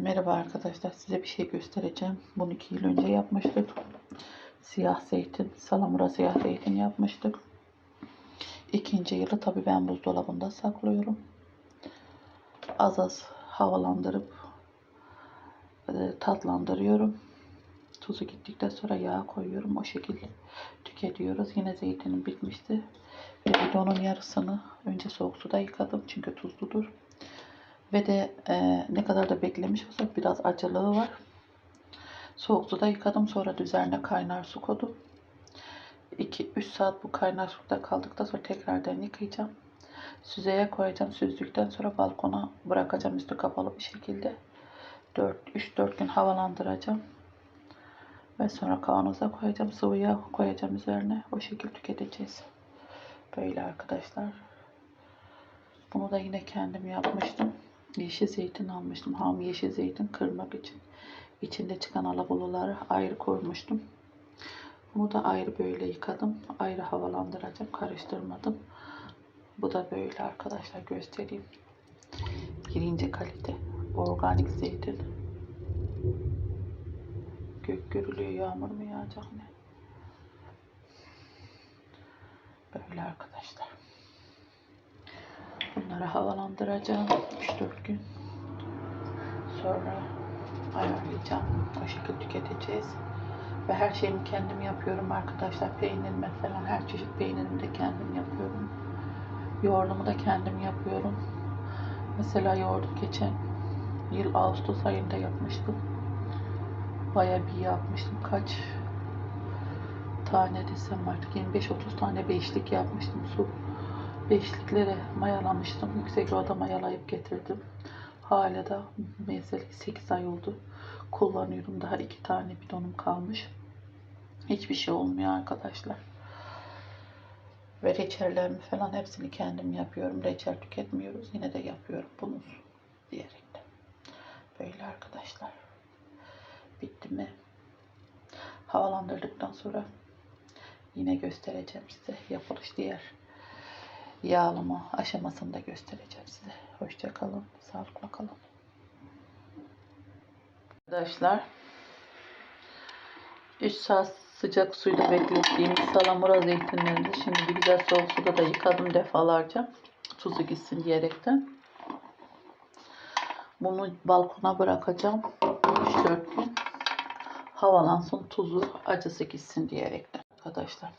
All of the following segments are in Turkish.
Merhaba arkadaşlar size bir şey göstereceğim. Bunu iki yıl önce yapmıştık. Siyah zeytin, salamura siyah zeytin yapmıştık. İkinci yılı tabii ben buzdolabında saklıyorum. Az az havalandırıp e, tatlandırıyorum. Tuzu gittikten sonra yağ koyuyorum. O şekilde tüketiyoruz. Yine zeytinim bitmişti. Ve bidonun yarısını önce soğuk suda yıkadım. Çünkü tuzludur. Ve de e, ne kadar da beklemiş olsak biraz acılığı var. Soğuk suda yıkadım. Sonra üzerine kaynar su koydum. 2-3 saat bu kaynar suda kaldıktan sonra tekrardan yıkayacağım. Süzeye koyacağım. Süzdükten sonra balkona bırakacağım üstü kapalı bir şekilde. 3-4 gün havalandıracağım. Ve sonra kavanoza koyacağım. Sıvı yağ koyacağım üzerine. O şekilde tüketeceğiz. Böyle arkadaşlar. Bunu da yine kendim yapmıştım. Yeşil zeytin almıştım. Ham yeşil zeytin kırmak için. İçinde çıkan alabuluları ayrı koymuştum. Bunu da ayrı böyle yıkadım. Ayrı havalandıracağım. Karıştırmadım. Bu da böyle arkadaşlar göstereyim. Birinci kalite. Organik zeytin. Gök gürülüyor. Yağmur mu yağacak ne? Böyle arkadaşlar. Bunları havalandıracağım 3-4 gün. Sonra ayarlayacağım. O şekilde tüketeceğiz. Ve her şeyimi kendim yapıyorum arkadaşlar. Peynirimi falan her çeşit peynirimi de kendim yapıyorum. Yoğurdumu da kendim yapıyorum. Mesela yoğurdu geçen yıl Ağustos ayında yapmıştım. Baya bir yapmıştım. Kaç tane desem artık 25-30 tane beşlik yapmıştım su beşliklere mayalamıştım. Yüksek yağda mayalayıp getirdim. Hala da mesela 8 ay oldu. Kullanıyorum. Daha iki tane bidonum kalmış. Hiçbir şey olmuyor arkadaşlar. Ve reçellerimi falan hepsini kendim yapıyorum. Reçel tüketmiyoruz. Yine de yapıyorum bunu diyerek de. Böyle arkadaşlar. Bitti mi? Havalandırdıktan sonra yine göstereceğim size yapılış diğer yağlama aşamasını da göstereceğim size. Hoşça kalın, sağlıkla kalın. Arkadaşlar 3 saat sıcak suyla beklettiğimiz salamura zeytinlerini şimdi bir güzel soğuk suda da yıkadım defalarca. Tuzu gitsin diyerekten. Bunu balkona bırakacağım. 3-4 gün. Havalansın tuzu acısı gitsin diyerekten arkadaşlar.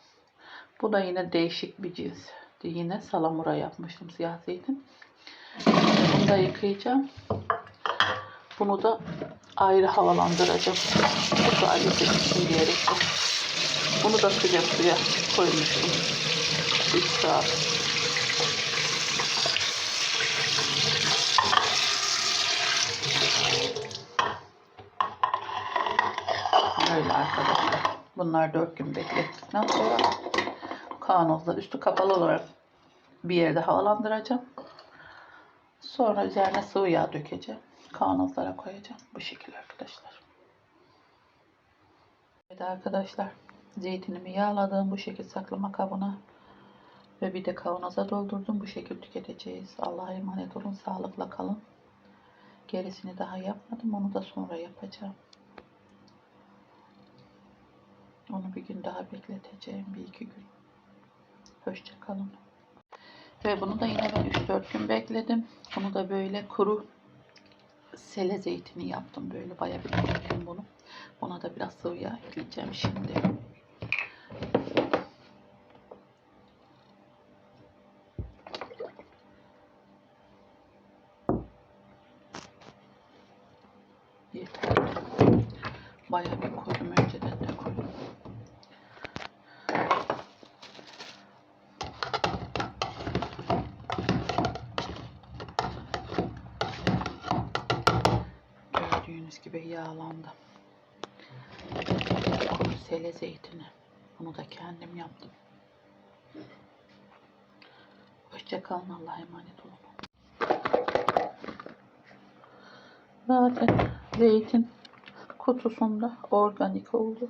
Bu da yine değişik bir cins. Yine salamura yapmıştım siyah zeytin. Bunu da yıkayacağım. Bunu da ayrı havalandıracağım. Bu da acısı gitsin diyerekten. Bunu da sıcak suya koymuştum. 3 saat. Böyle arkadaşlar. Bunlar 4 gün beklettikten sonra kavanozda üstü kapalı olarak bir yerde havalandıracağım. Sonra üzerine sıvı yağ dökeceğim. Kavanozlara koyacağım. Bu şekilde arkadaşlar. Evet arkadaşlar. Zeytinimi yağladım. Bu şekilde saklama kabına ve bir de kavanoza doldurdum. Bu şekilde tüketeceğiz. Allah'a emanet olun. Sağlıkla kalın. Gerisini daha yapmadım. Onu da sonra yapacağım. Onu bir gün daha bekleteceğim. Bir iki gün. Hoşça kalın. Ve bunu da yine ben 3-4 gün bekledim. Bunu da böyle kuru sele zeytini yaptım. Böyle bayağı bir kuruttum bunu. Buna da biraz sıvı yağ ekleyeceğim şimdi. Bayağı bir koydum önceden de koydum. Gördüğünüz gibi yağlandı. Sele zeytini. Bunu da kendim yaptım. Hoşçakalın. Allah'a emanet olun. Zaten zeytin kutusunda organik oldu.